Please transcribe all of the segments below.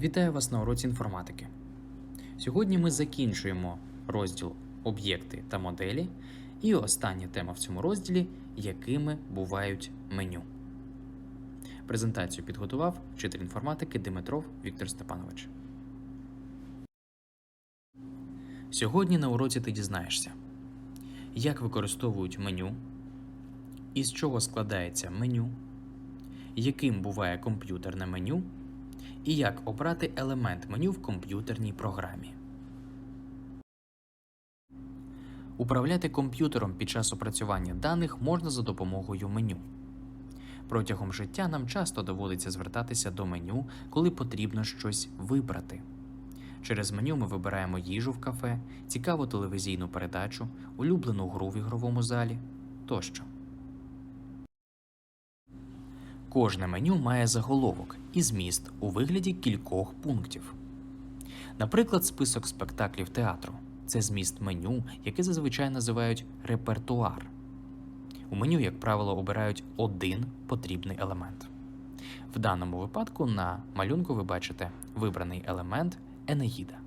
Вітаю вас на уроці інформатики. Сьогодні ми закінчуємо розділ об'єкти та моделі. І остання тема в цьому розділі якими бувають меню. Презентацію підготував вчитель інформатики Димитров Віктор Степанович. Сьогодні на уроці ти дізнаєшся, як використовують меню, із чого складається меню, яким буває комп'ютерне меню і як обрати елемент меню в комп'ютерній програмі. Управляти комп'ютером під час опрацювання даних можна за допомогою меню. Протягом життя нам часто доводиться звертатися до меню, коли потрібно щось вибрати. Через меню ми вибираємо їжу в кафе, цікаву телевізійну передачу, улюблену гру в ігровому залі тощо. Кожне меню має заголовок і зміст у вигляді кількох пунктів. Наприклад, список спектаклів театру це зміст меню, яке зазвичай називають репертуар. У меню, як правило, обирають один потрібний елемент. В даному випадку на малюнку ви бачите вибраний елемент Енеїда.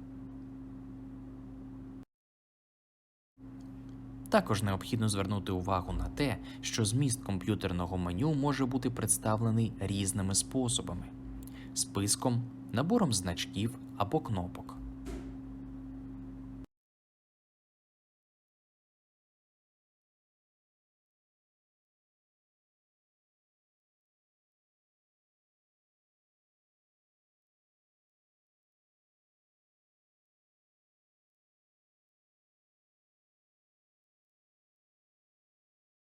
Також необхідно звернути увагу на те, що зміст комп'ютерного меню може бути представлений різними способами: списком, набором значків або кнопок.